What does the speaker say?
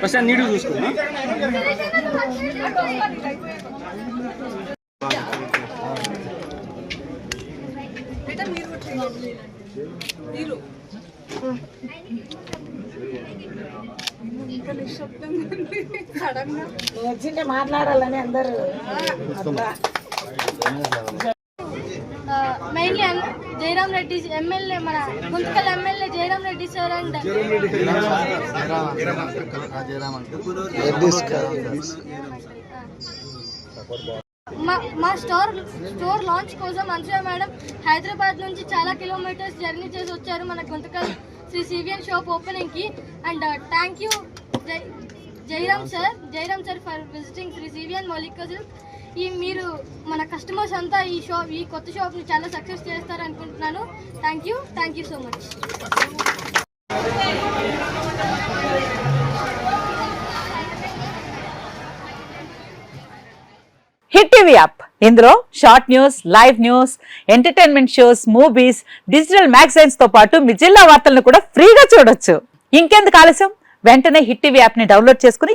First నీడు చూసుకో మీరు ఇంకా నిశ్శబ్దంగా ఉంది సడన్గా నువ్వు వచ్చింటే మాట్లాడాలని అందరూ మెయిన్లీ జయరామ్ రెడ్డి ఎమ్మెల్యే మన Guntakal MLA Jayaram Reddy sir and మా మా స్టోర్ స్టోర్ లాంచ్ కోసం మంచిగా మేడం హైదరాబాద్ నుంచి చాలా కిలోమీటర్స్ జర్నీ చేసి వచ్చారు మన Guntakal Shri CVN shop ఓపెనింగ్కి and uh, thank you Jai Jairam sir Jairam sir for visiting Shri CVN మౌలిక ఈ మీరు మన కస్టమర్స్ అంతా ఈ షాప్ ఈ కొత్త షాప్ని చాలా సక్సెస్ చేస్తారు అనుకుంటున్నాను thank you thank you so much hit TV app ఇందులో short news live news entertainment shows movies digital మ్యాగజైన్స్తో పాటు మీ జిల్లా వార్తలను కూడా ఫ్రీగా చూడొచ్చు. ఇంకెందుకు ఆలస్యం? వెంటనే హిట్ టీవీ యాప్ని డౌన్లోడ్ చేసుకుని